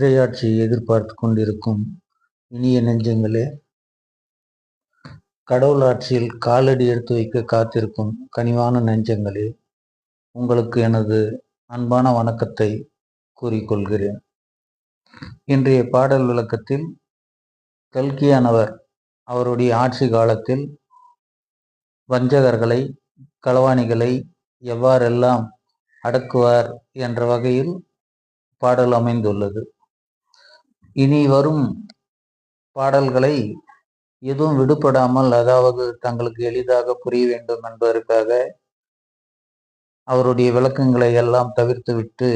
இறையாட்சியை எதிர்பார்த்து கொண்டிருக்கும் இனிய நெஞ்சங்களே கடவுள் ஆட்சியில் காலடி எடுத்து வைக்க காத்திருக்கும் கனிவான நெஞ்சங்களே உங்களுக்கு எனது அன்பான வணக்கத்தை கூறிக்கொள்கிறேன். இன்றைய பாடல் விளக்கத்தில் கல்கியானவர் அவருடைய ஆட்சி காலத்தில் வஞ்சகர்களை களவாணிகளை எவ்வாறெல்லாம் அடக்குவார் என்ற வகையில் பாடல் அமைந்துள்ளது. இனி வரும் பாடல்களை எதுவும் விடுபடாமல் அதாவது தங்களுக்கு எளிதாக புரிய வேண்டும் என்பதற்காக அவருடைய விளக்கங்களை எல்லாம் தவிர்த்துவிட்டு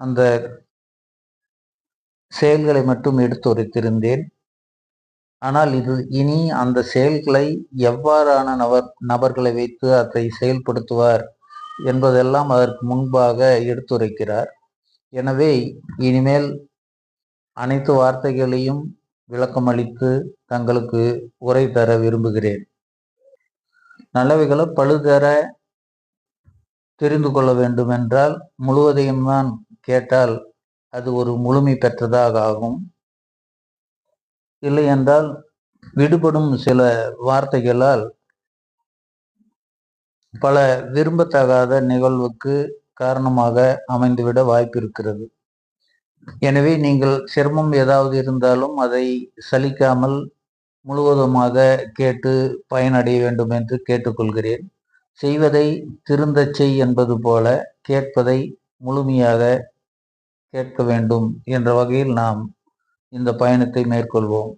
அந்த செயல்களை மட்டும் எடுத்துரைத்திருந்தேன் ஆனால் இது இனி அந்த செயல்களை எவ்வாறான நபர் நபர்களை வைத்து அதை செயல்படுத்துவார் என்பதெல்லாம் அதற்கு முன்பாக எடுத்துரைக்கிறார் எனவே இனிமேல் அனைத்து வார்த்தைகளையும் விளக்கமளித்து தங்களுக்கு உரை தர விரும்புகிறேன். நல்லவைகளை பழுதர தெரிந்து கொள்ள வேண்டும் என்றால் முழுவதையும் தான் கேட்டால் அது ஒரு முழுமை பெற்றதாக ஆகும். இல்லை என்றால் விடுபடும் சில வார்த்தைகளால் பல விரும்பத்தகாத நிகழ்வுக்கு காரணமாக அமைந்துவிட வாய்ப்பு இருக்கிறது எனவே நீங்கள் சிரமம் ஏதாவது இருந்தாலும் அதை சலிக்காமல் முழுவதுமாக கேட்டு பயனடைய வேண்டும் என்று கேட்டுக்கொள்கிறேன். செய்வதை திருந்தச் செய் என்பது போல கேட்பதை முழுமையாக கேட்க வேண்டும் என்ற வகையில் நாம் இந்த பயணத்தை மேற்கொள்வோம்.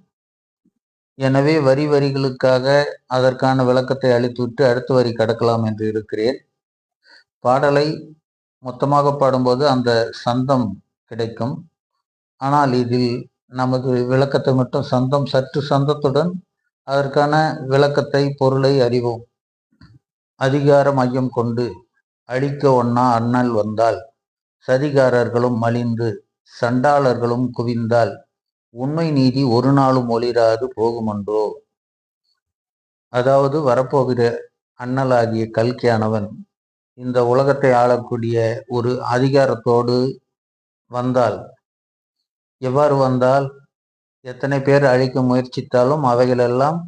எனவே வரி வரிகளுக்காக அதற்கான விளக்கத்தை அளித்துவிட்டு அடுத்த வரி கடக்கலாம் என்று இருக்கிறேன். பாடலை மொத்தமாக பாடும்போது அந்த சந்தம் கிடைக்கும். ஆனால் இதில் நமது விளக்கத்தை மட்டும் சந்தம் சற்று சந்தத்துடன் அதற்கான விளக்கத்தை பொருளை அறிவோம். அதிகார மையம் கொண்டு அழிக்க ஒன்னா அண்ணல் வந்தால் சதிகாரர்களும் மலிந்து சண்டாளர்களும் குவிந்தால் உண்மை நீதி ஒரு நாளும் ஒளிராது போகுமன்றோ? அதாவது வரப்போகிற அண்ணலாகிய கல்கியானவன் இந்த உலகத்தை ஆளக்கூடிய ஒரு அதிகாரத்தோடு வந்தால் எவ்வாறு வந்தால் எத்தனை பேர் அழிக்க முயற்சித்தாலும் அவைகளெல்லாம்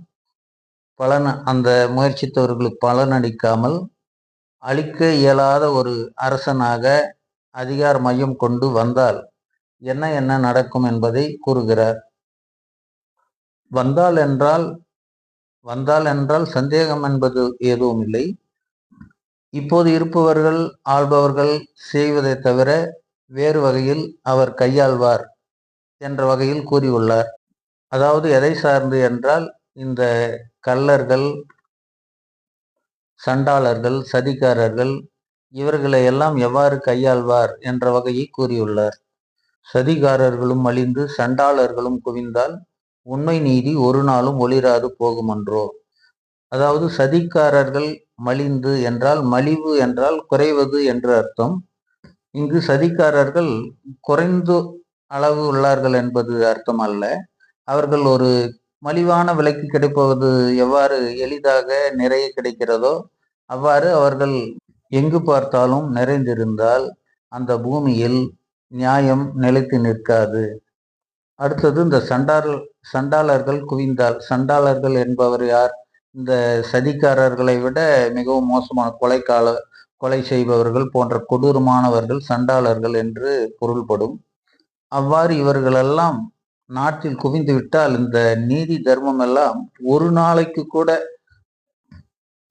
பலன் அந்த முயற்சித்தவர்களுக்கு பலனளிக்காமல் அழிக்க இயலாத ஒரு அரசனாக அதிகார மையம் கொண்டு வந்தால் என்ன என்ன நடக்கும் என்பதை கூறுகிறார். வந்தால் என்றால் வந்தால் என்றால் சந்தேகம் என்பது எதுவும் இல்லை. இப்போது இருப்பவர்கள் ஆள்பவர்கள் செய்வதை தவிர வேறு வகையில் அவர் கையாள்வார் என்ற வகையில் கூறியுள்ளார். அதாவது எதை சார்ந்து என்றால் இந்த கள்ளர்கள் சண்டாளர்கள் சதிகாரர்கள் இவர்களை எல்லாம் எவ்வாறு கையாள்வார் என்ற வகையை கூறியுள்ளார். சதிகாரர்களும் அழிந்து சண்டாளர்களும் குவிந்தால் உண்மை நீதி ஒரு நாளும் ஒளிராது போகுமன்றோ? அதாவது சதிக்காரர்கள் மலிந்து என்றால் மலிவு என்றால் குறைவது என்று அர்த்தம். இங்கு சதிக்காரர்கள் குறைந்து அளவு உள்ளார்கள் என்பது அர்த்தம் அல்ல அவர்கள் ஒரு மலிவான விலைக்கு கிடைப்பது எவ்வாறு எளிதாக நிறைய கிடைக்கிறதோ அவ்வாறு அவர்கள் எங்கு பார்த்தாலும் நிறைந்திருந்தால் அந்த பூமியில் நியாயம் நிலைத்து நிற்காது. அடுத்தது இந்த சண்டார் சண்டாளர்கள் குவிந்தால் சண்டாளர்கள் என்பவர் யார்? இந்த சதிக்காரர்களை விட மிகவும் மோசமான கொலைக்கால கொலை செய்பவர்கள் போன்ற கொடூரமானவர்கள் சண்டாளர்கள் என்று பொருள்படும். அவ்வாறு இவர்களெல்லாம் நாட்டில் குவிந்து விட்டால் இந்த நீதி தர்மம் எல்லாம் ஒரு நாளைக்கு கூட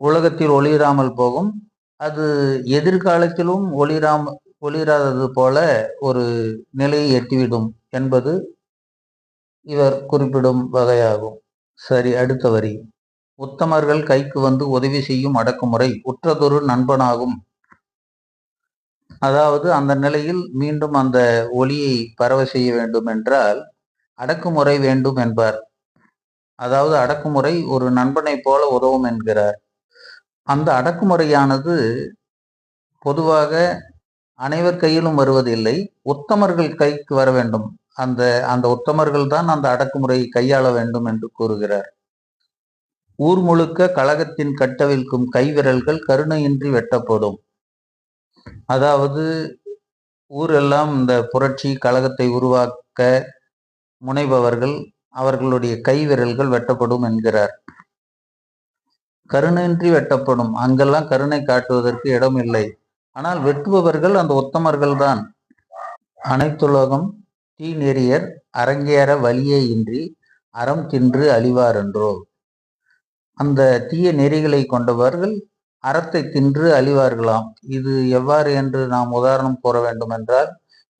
உலகத்தில் ஒளிராமல் போகும். அது எதிர்காலத்திலும் ஒளிராம ஒளிராதது போல ஒரு நிலையை எட்டிவிடும் என்பது இவர் குறிப்பிடும் வகையாகும். சரி அடுத்த வரி. உத்தமர்கள் கைக்கு வந்து உதவி செய்யும் அடக்குமுறை உற்றதொரு நண்பனாகும். அதாவது அந்த நிலையில் மீண்டும் அந்த ஒளியை பரவ செய்ய வேண்டும் என்றால் அடக்குமுறை வேண்டும் என்பார். அதாவது அடக்குமுறை ஒரு நண்பனை போல உதவும் என்கிறார். அந்த அடக்குமுறையானது பொதுவாக அனைவர் கையிலும் வருவதில்லை உத்தமர்கள் கைக்கு வர வேண்டும். அந்த அந்த உத்தமர்கள் தான் அந்த அடக்குமுறையை கையாள வேண்டும் என்று கூறுகிறார். ஊர் முழுக்க கழகத்தின் கட்டவிழ்க்கும் கைவிரல்கள் கருணையின்றி வெட்டப்படும். அதாவது ஊரெல்லாம் இந்த புரட்சி கழகத்தை உருவாக்க முனைபவர்கள் அவர்களுடைய கைவிரல்கள் வெட்டப்படும் என்கிறார். கருணையின்றி வெட்டப்படும். அங்கெல்லாம் கருணை காட்டுவதற்கு இடம் இல்லை. ஆனால் வெட்டுபவர்கள் அந்த உத்தமர்கள் தான். அனைத்துலகம் தீ நெறியர் அரங்கேற வழியே இன்றி அறம் தின்று அழிவார் என்றோ. அந்த தீய நெறிகளை கொண்டவர்கள் அறத்தை தின்று அழிவார்களாம். இது எவ்வாறு என்று நாம் உதாரணம் கூற வேண்டும் என்றால்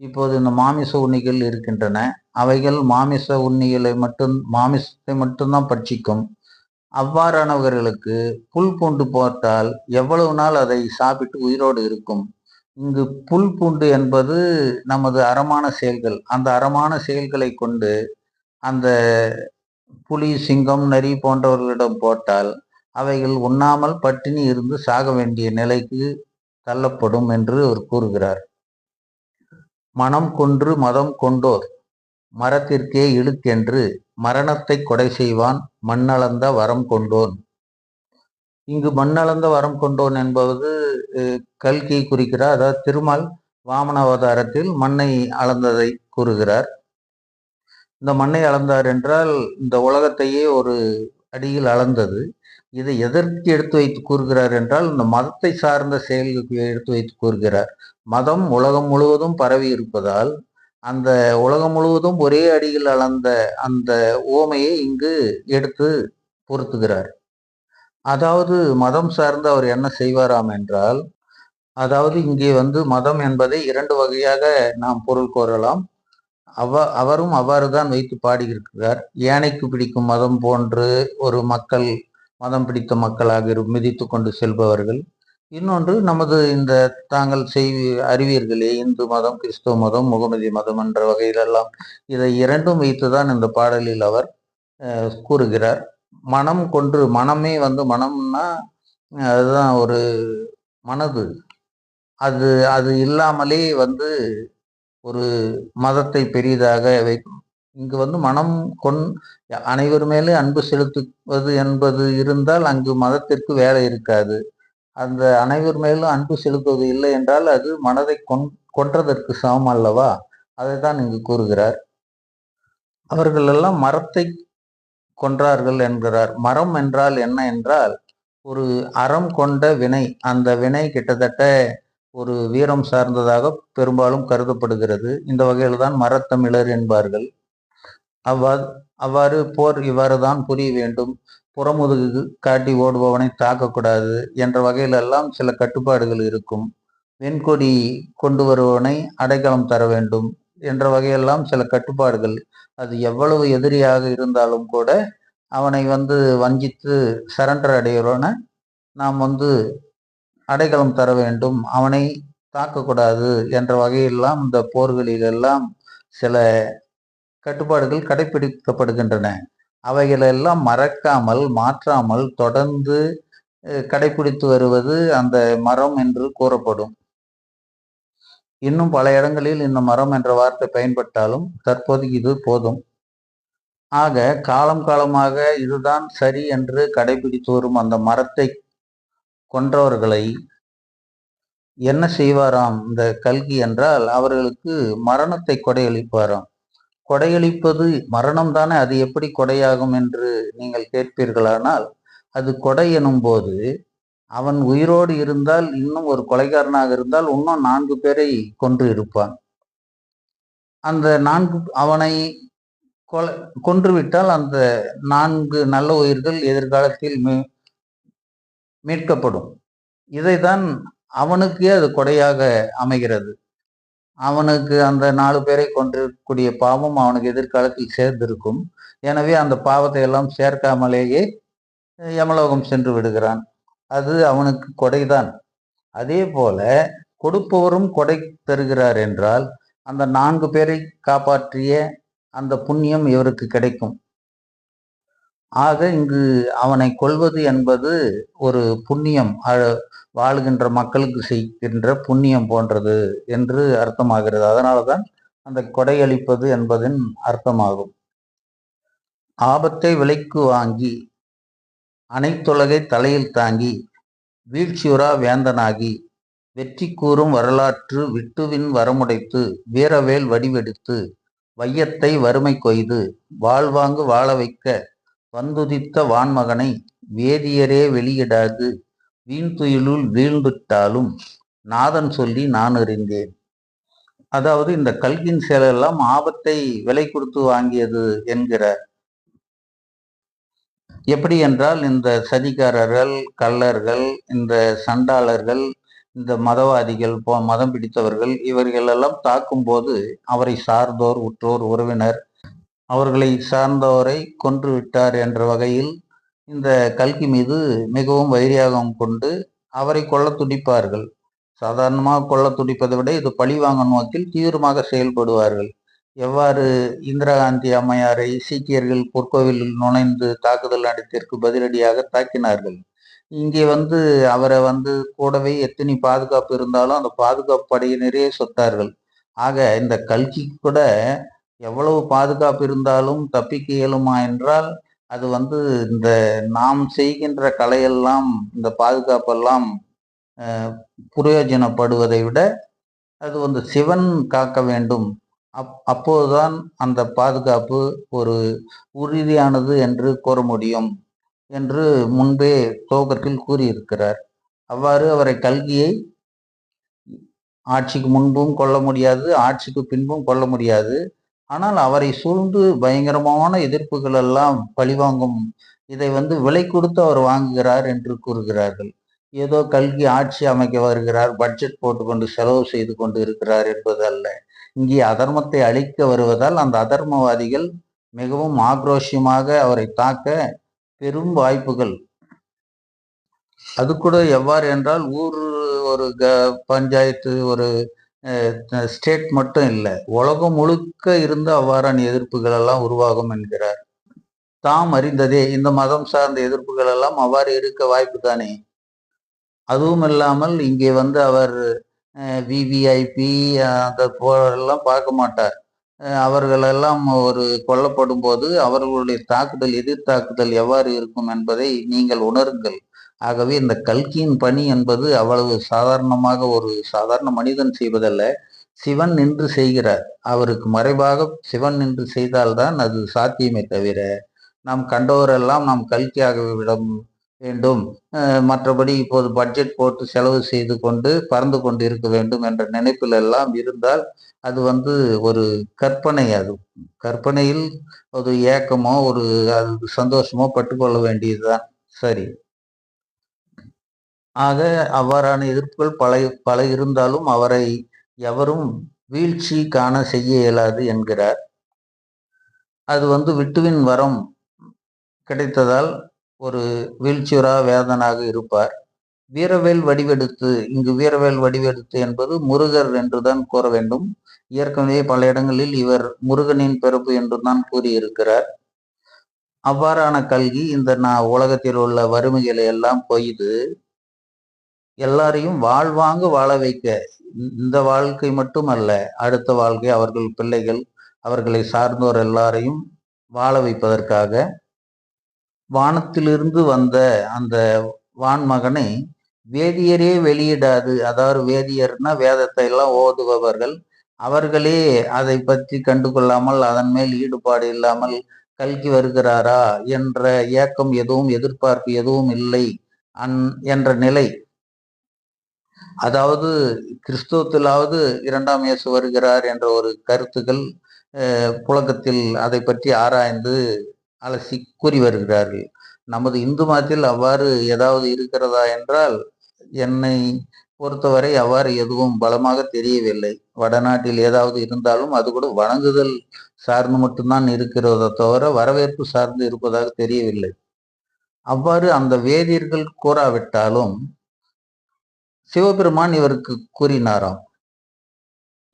இப்போது இந்த மாமிச உண்ணிகள் இருக்கின்றன. அவைகள் மாமிச உண்ணிகளை மட்டும் மாமிசத்தை மட்டும்தான் பட்சிக்கும். அவ்வாறானவர்களுக்கு புல் பூண்டு போட்டால் எவ்வளவு நாள் அதை சாப்பிட்டு உயிரோடு இருக்கும்? இங்கு புல் பூண்டு என்பது நமது அறமான செயல்கள். அந்த அறமான செயல்களை கொண்டு அந்த புலி சிங்கம் நரி போன்றவர்களிடம் போட்டால் அவைகள் உண்ணாமல் பட்டினி இருந்து சாக வேண்டிய நிலைக்கு தள்ளப்படும் என்று அவர் கூறுகிறார். மனம் கொன்று மதம் கொண்டோர் மரத்திற்கே இழுக்கென்று மரணத்தை கொடை செய்வான் மண்ணளந்த வரம் கொண்டோன். இங்கு மண்ணளந்த வரம் கொண்டோன் என்பது கல்கியை குறிக்கிறார். அதாவது திருமால் வாமன அவதாரத்தில் மண்ணை அளந்ததை கூறுகிறார். இந்த மண்ணை அளந்தார் என்றால் இந்த உலகத்தையே ஒரு அடியில் அளந்தது. இதை எதற்கு எடுத்து வைத்து கூறுகிறார் என்றால் இந்த மதத்தை சார்ந்த செயல்களுக்கு எடுத்து வைத்து கூறுகிறார். மதம் உலகம் முழுவதும் பரவி இருப்பதால் அந்த உலகம் முழுவதும் ஒரே அடியில் அளந்த அந்த ஓமையை இங்கு எடுத்து பொருத்துகிறார். அதாவது மதம் சார்ந்து அவர் என்ன செய்வாராம் என்றால் அதாவது இங்கே வந்து மதம் என்பதை இரண்டு வகையாக நாம் பொருள் கோரலாம். அவ அவரும் அவ்வாறு தான் வைத்து பாடியிருக்கிறார். யானைக்கு பிடிக்கும் மதம் போன்று ஒரு மக்கள் மதம் பிடித்த மக்களாக மிதித்து கொண்டு செல்பவர்கள். இன்னொன்று நமது இந்த தாங்கள் செய் அறிவீர்களே இந்து மதம் கிறிஸ்துவ மதம் முகமதி மதம் என்ற வகையிலெல்லாம் இதை இரண்டும் வைத்துதான் இந்த பாடலில் அவர் கூறுகிறார். மனம் கொன்று மனமே வந்து மனம்னா அதுதான் ஒரு மனது. அது அது இல்லாமலே வந்து ஒரு மதத்தை பெரிதாக வைக்கும் இங்கு வந்து மனம் கொண் அனைவர் மேலே அன்பு செலுத்துவது என்பது இருந்தால் அங்கு மதத்திற்கு வேலை இருக்காது. அந்த அனைவர் மேலும் அன்பு செலுத்துவது இல்லை என்றால் அது மனதை கொன் கொன்றதற்கு சமம் அல்லவா? அதை தான் இங்கு கூறுகிறார். அவர்களெல்லாம் மரத்தை கொன்றார்கள் என்கிறார். மரம் என்றால் என்ன என்றால் ஒரு அறம் கொண்ட வினை. அந்த வினை கிட்டத்தட்ட ஒரு வீரம் சார்ந்ததாக பெரும்பாலும் கருதப்படுகிறது. இந்த வகையில் தான் மரத்தமிழர் என்பார்கள். அவ்வாறு அவ்வாறு போர் இவ்வாறு தான் புரிய வேண்டும். புறமுதுகு காட்டி ஓடுபவனை தாக்கக்கூடாது என்ற வகையிலெல்லாம் சில கட்டுப்பாடுகள் இருக்கும். வெண்கொடி கொண்டு வருபவனை அடைக்கலம் தர வேண்டும் என்ற வகையெல்லாம் சில கட்டுப்பாடுகள். அது எவ்வளவு எதிரியாக இருந்தாலும் கூட அவனை வந்து வஞ்சித்து சரண்டர் அடைகிறவனை நாம் வந்து அடைக்கலம் தர வேண்டும். அவனை தாக்கக்கூடாது என்ற வகையெல்லாம் இந்த போர்களிலெல்லாம் சில கட்டுப்பாடுகள் கடைபிடிக்கப்படுகின்றன. அவைகளெல்லாம் மறக்காமல் மாற்றாமல் தொடர்ந்து கடைபிடித்து வருவது அந்த மரம் என்று கூறப்படும். இன்னும் பல இடங்களில் இந்த மரம் என்ற வார்த்தை பயன்பட்டாலும் தற்போது இது போதும். ஆக காலம் காலமாக இதுதான் சரி என்று கடைபிடித்து வரும் அந்த மரத்தை கொன்றவர்களை என்ன செய்வாராம் இந்த கல்கி என்றால் அவர்களுக்கு மரணத்தை கொடையளிப்பாராம். கொடையளிப்பது மரணம் தானே? அது எப்படி கொடையாகும் என்று நீங்கள் கேட்பீர்களானால் அது கொடை எனும்போது அவன் உயிரோடு இருந்தால் இன்னும் ஒரு கொலைகாரனாக இருந்தால் இன்னும் நான்கு பேரை கொன்று இருப்பான். அந்த நான்கு அவனை கொலை கொன்றுவிட்டால் அந்த நான்கு நல்ல உயிர்கள் எதிர்காலத்தில் மீ மீட்கப்படும். இதைதான் அவனுக்கே அது கொடையாக அமைகிறது. அவனுக்கு அந்த நாலு பேரை கொண்டிருக்கக்கூடிய பாவம் அவனுக்கு எதிர்காலத்தில் சேர்ந்திருக்கும். எனவே அந்த பாவத்தை எல்லாம் சேர்க்காமலேயே யமலோகம் சென்று விடுகிறான். அது அவனுக்கு கொடைதான். அதே போல கொடுப்பவரும் கொடை தருகிறார் என்றால் அந்த நான்கு பேரை காப்பாற்றிய அந்த புண்ணியம் இவருக்கு கிடைக்கும். ஆக இங்கு அவனை கொள்வது என்பது ஒரு புண்ணியம். வாழுகின்ற மக்களுக்கு செய்கின்ற புண்ணியம் போன்றது என்று அர்த்தமாகிறது. அதனால்தான் அந்த கொடையளிப்பது என்பதின் அர்த்தமாகும். ஆபத்தை விலைக்கு வாங்கி அனைத்துலகை தலையில் தாங்கி வீழ்ச்சியுறா வேந்தனாகி வெற்றி கூறும் வரலாற்று விட்டுவின் வரமுடைத்து வீரவேல் வடிவெடுத்து வையத்தை வறுமை கொய்து வாழ்வாங்கு வாழ வைக்க வந்துதித்த வான்மகனை வேதியரே வெளியிடாது. வீண்துயிலுள் வீழ்ந்துட்டாலும் நாதன் சொல்லி நான் அறிந்தேன். அதாவது இந்த கல்கின் செயலெல்லாம் ஆபத்தை விலை கொடுத்து வாங்கியது என்கிறார் எப்படி என்றால் இந்த சதிகாரர்கள் கள்ளர்கள் இந்த சண்டாளர்கள் இந்த மதவாதிகள் போ மதம் பிடித்தவர்கள் இவர்கள் எல்லாம் தாக்கும் போது அவரை சார்ந்தோர் உற்றோர் உறவினர் அவர்களை சார்ந்தவரை கொன்று விட்டார் என்ற வகையில் இந்த கல்கி மீது மிகவும் வைரியாகம் கொண்டு அவரை கொல்ல துடிப்பார்கள். சாதாரணமாக கொல்ல துடிப்பதை விட இது பழிவாங்கும் நோக்கில் தீவிரமாக செயல்படுவார்கள். எவ்வாறு இந்திரா காந்தி அம்மையாரை சீக்கியர்கள் பொற்கோவிலில் நுழைந்து தாக்குதல் நடத்திற்கு பதிலடியாக தாக்கினார்கள். இங்கே வந்து அவரை வந்து கூடவே எத்தனை பாதுகாப்பு இருந்தாலும் அந்த பாதுகாப்பு படையினரே சொத்தார்கள். ஆக இந்த கல்கி கூட எவ்வளவு பாதுகாப்பு இருந்தாலும் தப்பிக்க இயலுமா என்றால் அது வந்து இந்த நாம் செய்கின்ற கலையெல்லாம் இந்த பாதுகாப்பெல்லாம் பிரயோஜனப்படுவதை விட அது வந்து சிவன் காக்க வேண்டும். அப் அப்போதுதான் அந்த பாதுகாப்பு ஒரு உறுதியானது என்று கூற முடியும் என்று முன்பே துவக்கத்தில் கூறியிருக்கிறார். அவ்வாறு அவரை கல்கியை ஆட்சிக்கு முன்பும் கொள்ள முடியாது ஆட்சிக்கு பின்பும் கொள்ள முடியாது. ஆனால் அவரை சூழ்ந்து பயங்கரமான எதிர்ப்புகள் எல்லாம் பழிவாங்கும். இதை வந்து விலை கொடுத்து அவர் வாங்குகிறார் என்று கூறுகிறார்கள். ஏதோ கல்கி ஆட்சி அமைக்க வருகிறார் பட்ஜெட் போட்டுக்கொண்டு செலவு செய்து கொண்டு இருக்கிறார் என்பது அல்ல. இங்கே அதர்மத்தை அழிக்க வருவதால் அந்த அதர்மவாதிகள் மிகவும் ஆக்ரோஷமாக அவரை தாக்க பெரும் வாய்ப்புகள். அது கூட எவ்வாறு என்றால் ஊர் ஒரு க பஞ்சாயத்து ஒரு ஸ்டேட் மட்டும் இல்லை. உலகம் முழுக்க இருந்து அவ்வாறான எதிர்ப்புகள் எல்லாம் உருவாகும் என்கிறார். தாம் அறிந்ததே இந்த மதம் சார்ந்த எதிர்ப்புகள் எல்லாம் அவ்வாறு இருக்க வாய்ப்பு தானே? அதுவும் இல்லாமல் இங்கே வந்து அவர் விவிஐபி அந்த போலாம் பார்க்க மாட்டார். அவர்களெல்லாம் ஒரு கொல்லப்படும் போது அவர்களுடைய தாக்குதல் எதிர் தாக்குதல் எவ்வாறு இருக்கும் என்பதை நீங்கள் உணருங்கள். ஆகவே இந்த கல்கியின் பணி என்பது அவ்வளவு சாதாரணமாக ஒரு சாதாரண மனிதன் செய்வதல்ல. சிவன் நின்று செய்கிறார். அவருக்கு மறைவாக சிவன் நின்று செய்தால்தான் அது சாத்தியமே தவிர நாம் கண்டவரெல்லாம் நாம் கல்கியாக விட வேண்டும். மற்றபடி இப்போது பட்ஜெட் போட்டு செலவு செய்து கொண்டு பறந்து கொண்டு இருக்க வேண்டும் என்ற நினைப்பில் எல்லாம் இருந்தால் அது வந்து ஒரு கற்பனை அது. கற்பனையில் ஒரு ஏக்கமோ ஒரு அது சந்தோஷமோ பட்டுக்கொள்ள வேண்டியதுதான். சரி. ஆக அவ்வாறான எதிர்ப்புகள் பல பல இருந்தாலும் அவரை எவரும் வீழ்ச்சி காண செய்ய இயலாது என்கிறார். அது வந்து விட்டுவின் வரம் கிடைத்ததால் ஒரு வீழ்ச்சியுறா வேதனாக இருப்பார். வீரவேல் வடிவெடுத்து இங்கு வீரவேல் வடிவெடுத்து என்பது முருகர் என்றுதான் கூற வேண்டும். ஏற்கனவே பல இடங்களில் இவர் முருகனின் பிறப்பு என்றுதான் கூறியிருக்கிறார். அவ்வாறான கல்வி இந்த நான் உலகத்தில் உள்ள வறுமைகளை எல்லாம் பொய்து எல்லாரையும் வாழ்வாங்க வாழ வைக்க. இந்த வாழ்க்கை மட்டுமல்ல அடுத்த வாழ்க்கை அவர்கள் பிள்ளைகள் அவர்களை சார்ந்தோர் எல்லாரையும் வாழ வைப்பதற்காக வானத்திலிருந்து வந்த அந்த வான்மகனை வேதியரே வெளியிடாது. அதாவது வேதியர்னா வேதத்தை எல்லாம் ஓதுபவர்கள். அவர்களே அதை பற்றி கண்டு கொள்ளாமல் அதன் மேல் ஈடுபாடு இல்லாமல் கல்கி வருகிறாரா என்ற ஏக்கம் எதுவும் எதிர்பார்ப்பு எதுவும் இல்லை. அந் என்ற நிலை அதாவது கிறிஸ்துவத்திலாவது இரண்டாம் இயேசு வருகிறார் என்ற ஒரு கருத்துக்கள் புழக்கத்தில் அதை பற்றி ஆராய்ந்து அலசி கூறி வருகிறார்கள். நமது இந்து மதத்தில் அவ்வாறு ஏதாவது இருக்கிறதா என்றால் என்னை பொறுத்தவரை அவ்வாறு எதுவும் பலமாக தெரியவில்லை. வடநாட்டில் ஏதாவது இருந்தாலும் அது கூட வணங்குதல் சார்ந்து மட்டும்தான் இருக்கிறதை தவிர வரவேற்பு சார்ந்து இருப்பதாக தெரியவில்லை. அவ்வாறு அந்த வேதியர்கள் கூறாவிட்டாலும் சிவபெருமான் இவருக்கு கூறினாராம்.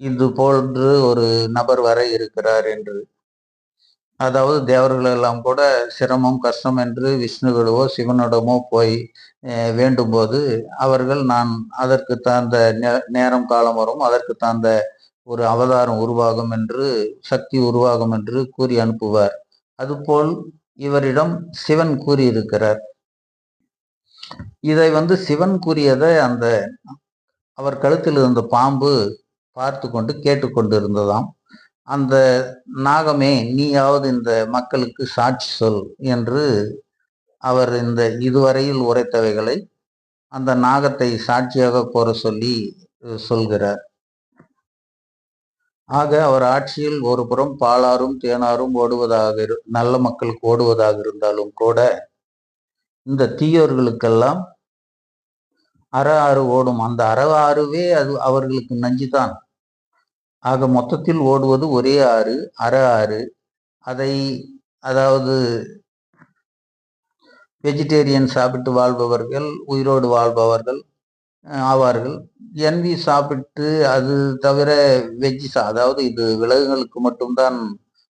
இது போன்று ஒரு நபர் வர இருக்கிறார் என்று. அதாவது தேவர்கள் எல்லாம் கூட சிரமம் கஷ்டம் என்று விஷ்ணுவிடவோ சிவனிடமோ போய் வேண்டும்போது அவர்கள் நான் அதற்கு தகுந்த நேரம் காலம் வரும் அதற்கு தகுந்த ஒரு அவதாரம் உருவாகும் என்று சக்தி உருவாகும் என்று கூறி அனுப்புவார். அதுபோல் இவரிடம் சிவன் கூறியிருக்கிறார். இதை வந்து சிவன் கூறியதை அந்த அவர் கழுத்தில் இருந்த பாம்பு பார்த்து கொண்டு கேட்டுக்கொண்டு இருந்ததாம் அந்த நாகமே நீயாவது இந்த மக்களுக்கு சாட்சி சொல் என்று அவர் இந்த இதுவரையில் உரைத்தவைகளை அந்த நாகத்தை சாட்சியாக கோர சொல்லி சொல்கிறார். ஆக அவர் ஆட்சியில் ஒரு புறம் பாலாரும் தேனாரும் ஓடுவதாக இரு நல்ல மக்களுக்கு ஓடுவதாக இருந்தாலும் கூட இந்த தீயோர்களுக்கெல்லாம் அற ஆறு ஓடும். அந்த அற ஆறுவே அது அவர்களுக்கு நஞ்சுதான். ஆக மொத்தத்தில் ஓடுவது ஒரே ஆறு அற ஆறு. அதை அதாவது வெஜிடேரியன் சாப்பிட்டு வாழ்பவர்கள் உயிரோடு வாழ்பவர்கள் ஆவார்கள். என்வி சாப்பிட்டு அது தவிர வெஜ்ஜி சா அதாவது இது விலங்குகளுக்கு மட்டும்தான்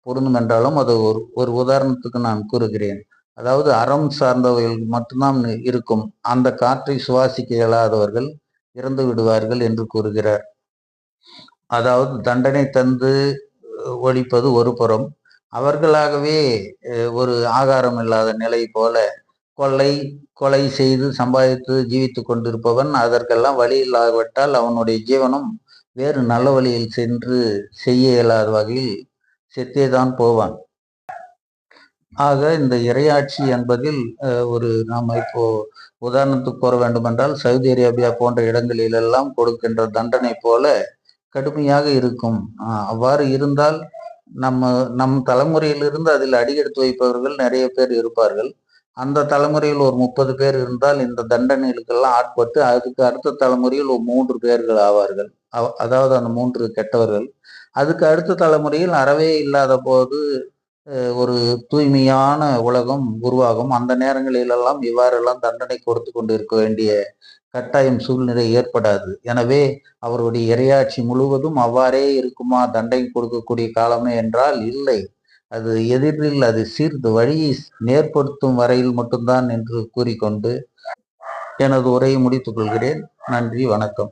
பொருந்தும் என்றாலும் அது ஒரு ஒரு உதாரணத்துக்கு நான் கூறுகிறேன். அதாவது அறம் சார்ந்தவர்களுக்கு மட்டும்தான் இருக்கும். அந்த காற்றை சுவாசிக்க இயலாதவர்கள் இறந்து விடுவார்கள் என்று கூறுகிறார். அதாவது தண்டனை தந்து ஒழிப்பது ஒரு புறம். அவர்களாகவே ஒரு ஆகாரம் இல்லாத நிலை போல கொள்ளை கொலை செய்து சம்பாதித்து ஜீவித்து கொண்டிருப்பவன் அதற்கெல்லாம் வழி இல்லாவிட்டால் அவனுடைய ஜீவனம் வேறு நல்ல வழியில் சென்று செய்ய இயலாத வகையில் செத்தேதான் போவான். ஆக இந்த இரையாட்சி என்பதில் ஒரு நாம் இப்போ உதாரணத்துக்கு கூற வேண்டுமென்றால் சவுதி அரேபியா போன்ற இடங்களிலெல்லாம் கொடுக்கின்ற தண்டனை போல கடுமையாக இருக்கும். அவ்வாறு இருந்தால் நம்ம நம் தலைமுறையிலிருந்து அதில் அடியெடுத்து வைப்பவர்கள் நிறைய பேர் இருப்பார்கள். அந்த தலைமுறையில் ஒரு முப்பது பேர் இருந்தால் இந்த தண்டனைகளுக்கெல்லாம் ஆட்பட்டு அதுக்கு அடுத்த தலைமுறையில் ஒரு மூன்று பேர்கள் ஆவார்கள். அதாவது அந்த மூன்று கெட்டவர்கள். அதுக்கு அடுத்த தலைமுறையில் அறவே இல்லாத போது ஒரு தூய்மையான உலகம் உருவாகும். அந்த நேரங்களிலெல்லாம் இவ்வாறெல்லாம் தண்டனை கொடுத்து கொண்டு இருக்க வேண்டிய கட்டாயம் சூழ்நிலை ஏற்படாது. எனவே அவருடைய இரையாட்சி முழுவதும் அவ்வாறே இருக்குமா? தண்டனை கொடுக்கக்கூடிய காலமே என்றால் இல்லை. அது எதிரில் அது சீர்து வழியை நேர்படுத்தும் வரையில் மட்டும்தான் என்று கூறிக்கொண்டு எனது உரையை முடித்துக் கொள்கிறேன். நன்றி வணக்கம்.